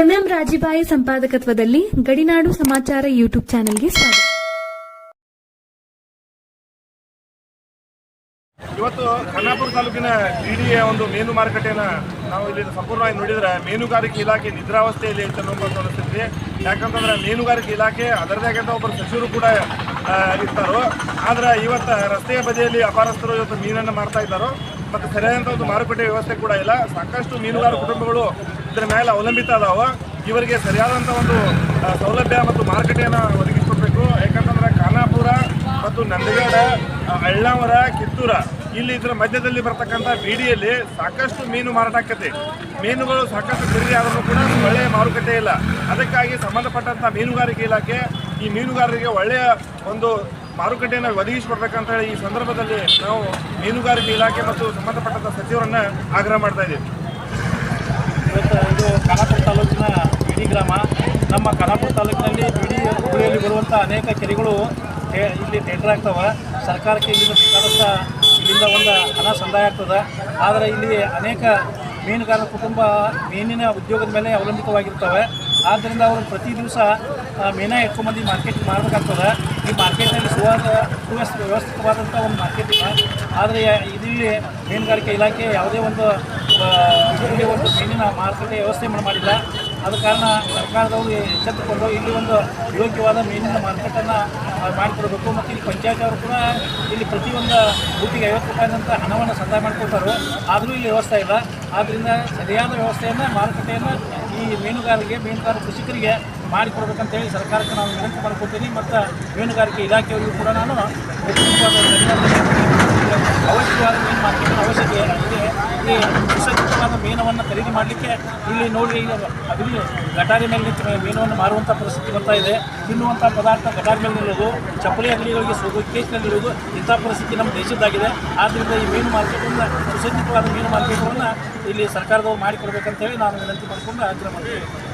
MM ರಾಜಿಬಾಯಿ ಸಂಪಾದಕತ್ವದಲ್ಲಿ ಗಡಿನಾಡು ಸಮಾಚಾರ YouTube ಚಾನೆಲ್ಗೆ ಸ್ವಾಗತ. ಇವತ್ತು ಖಾನಾಪುರ ತಾಲೂಕಿನ ಡಿಡಿಎ ಒಂದು ಮೀನು ಮಾರುಕಟ್ಟೆನ ನಾವು ಇಲ್ಲಿ ಸಂಪೂರ್ಣವಾಗಿ ನೋಡಿದ್ರೆ ಮೀನುಗಾರಿಕೆ ಇಲಾಖೆ ನಿದ್ರಾವಸ್ಥೆಯಲ್ಲಿ ಅಂತ ಅನ್ನೋದು ಅನಿಸ್ತೈತಿ ಯಾಕಂತಂದ್ರೆ ಮೀನುಗಾರಿಕೆ ಇಲಾಖೆ ಅದರದೇ ಆದಂಥ ಒಬ್ಬರು ಸಚಿವರು ಕೂಡ ಇರ್ತಾರೋ ಆದ್ರೆ ಇವತ್ತು ರಸ್ತೆಯ ಬದಿಯಲ್ಲಿ ಅಪಾರಸ್ಥರು ಇವತ್ತು ಮೀನನ್ನು ಮಾಡ್ತಾ ಇದ್ದಾರೋ. ಮತ್ತು ಸರಿಯಾದಂಥ ಒಂದು ಮಾರುಕಟ್ಟೆ ವ್ಯವಸ್ಥೆ ಕೂಡ ಇಲ್ಲ. ಸಾಕಷ್ಟು ಮೀನುಗಾರ ಕುಟುಂಬಗಳು ಇದರ ಮೇಲೆ ಅವಲಂಬಿತ ಅದಾವ. ಇವರಿಗೆ ಸರಿಯಾದಂಥ ಒಂದು ಸೌಲಭ್ಯ ಮತ್ತು ಮಾರುಕಟ್ಟೆಯನ್ನು ಒದಗಿಸ್ಕೊಡ್ಬೇಕು. ಯಾಕಂತಂದ್ರೆ ಖಾನಾಪುರ ಮತ್ತು ನಂದಗಡ ಅಳ್ಳಾವರ, ಕಿತ್ತೂರ ಇಲ್ಲಿ ಇದರ ಮಧ್ಯದಲ್ಲಿ ಬರ್ತಕ್ಕಂಥ ಬೀಡಿಯಲ್ಲಿ ಸಾಕಷ್ಟು ಮೀನು ಮಾರಾಟ ಆಕತೆ. ಮೀನುಗಳು ಸಾಕಷ್ಟು ಖರೀದಿ ಆದರೂ ಕೂಡ ಒಳ್ಳೆಯ ಮಾರುಕಟ್ಟೆ ಇಲ್ಲ. ಅದಕ್ಕಾಗಿ ಸಂಬಂಧಪಟ್ಟಂಥ ಮೀನುಗಾರಿಕೆ ಇಲಾಖೆ ಈ ಮೀನುಗಾರರಿಗೆ ಒಳ್ಳೆಯ ಒಂದು ಮಾರುಕಟ್ಟೆಯನ್ನು ಒದಗಿಸಿಕೊಡ್ಬೇಕಂತ ಹೇಳಿ ಈ ಸಂದರ್ಭದಲ್ಲಿ ನಾವು ಮೀನುಗಾರಿಕೆ ಇಲಾಖೆ ಮತ್ತು ಸಂಬಂಧಪಟ್ಟಂಥ ಸಚಿವರನ್ನು ಆಗ್ರಹ ಮಾಡ್ತಾ ಇದ್ದೀವಿ. ಇವತ್ತು ಇದು ತಾಲೂಕಿನ ಬಿಡಿ ಗ್ರಾಮ. ನಮ್ಮ ಖಾನಾಪುರ ತಾಲೂಕಿನಲ್ಲಿ ಬಿಡಿ ಹುಳಿಯಲ್ಲಿ ಬರುವಂಥ ಅನೇಕ ಕೆರೆಗಳು ಇಲ್ಲಿ ಟೆಂಡರ್ ಆಗ್ತವೆ. ಸರ್ಕಾರಕ್ಕೆ ಇಲ್ಲಿ ಬೇಕಾದಷ್ಟು ಇಲ್ಲಿಂದ ಒಂದು ಹಣ ಸಂದಾಯ ಆಗ್ತದೆ. ಆದರೆ ಇಲ್ಲಿ ಅನೇಕ ಮೀನುಗಾರರ ಕುಟುಂಬ ಮೀನಿನ ಉದ್ಯೋಗದ ಮೇಲೆ ಅವಲಂಬಿತವಾಗಿರ್ತವೆ. ಆದ್ದರಿಂದ ಅವರು ಪ್ರತಿ ದಿವಸ ಮೀನಾ ಮಂದಿ ಮಾರ್ಕೆಟ್ ಮಾಡಬೇಕಾಗ್ತದೆ. ಈ ಮಾರ್ಕೆಟ್ನಲ್ಲಿ ಸುವಾದ, ಸುವ್ಯವಸ್ಥ ವ್ಯವಸ್ಥಿತವಾದಂಥ ಒಂದು ಮಾರ್ಕೆಟ್ ಇದೆ. ಆದರೆ ಇಲ್ಲಿ ಮೀನುಗಾರಿಕೆ ಇಲಾಖೆ ಯಾವುದೇ ಒಂದು ಒಂದು ಮೀನಿನ ಮಾರುಕಟ್ಟೆ ವ್ಯವಸ್ಥೆ ಮಾಡಿಲ್ಲ. ಆದ ಕಾರಣ ಸರ್ಕಾರದವರು ಎಚ್ಚೆತ್ತುಕೊಂಡು ಇಲ್ಲಿ ಒಂದು ಯೋಗ್ಯವಾದ ಮೀನಿನ ಮಾರ್ಕೆಟನ್ನು ಮಾಡಿಕೊಡಬೇಕು. ಮತ್ತು ಇಲ್ಲಿ ಪಂಚಾಯತ್ ಅವರು ಕೂಡ ಇಲ್ಲಿ ಪ್ರತಿಯೊಂದು ಬೂಟಿಗೆ ಐವತ್ತು ರೂಪಾಯಿನಂತ ಹಣವನ್ನು ಸಂದಾಯ ಮಾಡಿಕೊಡ್ತಾರೆ. ಆದರೂ ಇಲ್ಲಿ ವ್ಯವಸ್ಥೆ ಇಲ್ಲ. ಆದ್ದರಿಂದ ಸರಿಯಾದ ವ್ಯವಸ್ಥೆಯನ್ನು, ಮಾರುಕಟ್ಟೆಯನ್ನು ಈ ಮೀನುಗಾರರಿಗೆ ಮೀನುಗಾರ ಕೃಷಿಕರಿಗೆ ಮಾಡಿಕೊಡ್ಬೇಕಂತೇಳಿ ಸರ್ಕಾರಕ್ಕೆ ನಾನು ವಿನಂತಿ ಮಾಡ್ಕೊತೀನಿ ಮತ್ತು ಮೀನುಗಾರಿಕೆ ಇಲಾಖೆಯವರಿಗೂ ಕೂಡ ನಾನು ಅವಶ್ಯವಾದ ಮೀನು ಮಾರ್ಕೆಟಿನ ಅವಶ್ಯಕತೆ ಇದೆ ಇಲ್ಲಿ ಸುಸಜ್ಜಿತವಾದ ಮೀನವನ್ನು ಖರೀದಿ ಮಾಡಲಿಕ್ಕೆ ಇಲ್ಲಿ ನೋಡಿ ಅಗದಿ ಗಟಾರಿ ಮೇಲೆ ನಿಂತು ಮೀನವನ್ನು ಮಾರುವಂಥ ಪರಿಸ್ಥಿತಿ ಬರ್ತಾ ಇದೆ. ತಿನ್ನುವಂಥ ಪದಾರ್ಥ ಗಟಾರಿ ಮೇಲೆ ನಿಲ್ಲೋದು ಚಪ್ಪಲಿ ಅಂಗಡಿಗಳಿಗೆ ಸೋದು ಇರುವುದು ಇಂಥ ಪರಿಸ್ಥಿತಿ ನಮ್ಮ ದೇಶದ್ದಾಗಿದೆ. ಆದ್ದರಿಂದ ಈ ಮೀನು ಮಾರ್ಕೆಟನ್ನು ಸುಸಜ್ಜಿತವಾದ ಮೀನು ಮಾರ್ಕೆಟನ್ನು ಇಲ್ಲಿ ಸರ್ಕಾರದವರು ಮಾಡಿಕೊಡ್ಬೇಕಂತೇಳಿ ನಾನು ವಿನಂತಿ ಮಾಡಿಕೊಂಡು ಆಗ್ರಹ ಮಾಡ್ತೀನಿ.